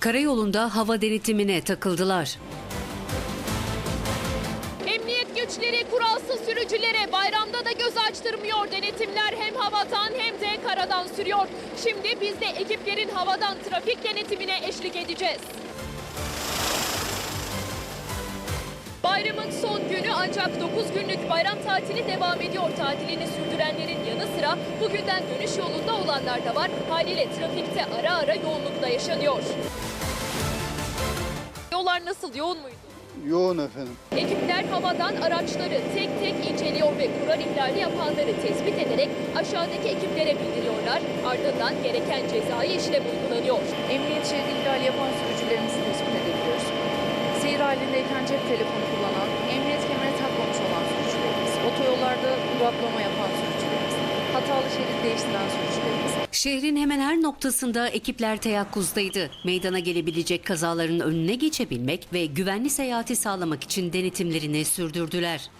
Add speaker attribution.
Speaker 1: Karayolunda hava denetimine takıldılar.
Speaker 2: Emniyet güçleri kuralsız sürücülere bayramda da göz açtırmıyor. Denetimler hem havadan hem de karadan sürüyor. Şimdi biz de ekiplerin havadan trafik denetimine eşlik edeceğiz. Bayramın son ancak 9 günlük bayram tatili devam ediyor. Tatilini sürdürenlerin yanı sıra bugünden dönüş yolunda olanlar da var. Haliyle trafikte ara ara yoğunluk da yaşanıyor. Yollar nasıl yoğun muydu?
Speaker 3: Yoğun efendim.
Speaker 2: Ekipler havadan araçları tek tek inceliyor ve kural ihlali yapanları tespit ederek aşağıdaki ekiplere bildiriyorlar. Ardından gereken cezai işlem uygulanıyor.
Speaker 4: Emniyet şeridi ihlali yapan sürücülerimizi tespit edebiliyoruz. Seyir halindeyken cep telefonu kullanan, emniyet kemeri takmamış olan sürücülerimiz, otoyollarda duraklama yapan sürücülerimiz, hatalı şerit değiştiren sürücülerimiz,
Speaker 1: Şehrin hemen her noktasında ekipler teyakkuzdaydı. Meydana gelebilecek kazaların önüne geçebilmek ve güvenli seyahati sağlamak için denetimlerini sürdürdüler.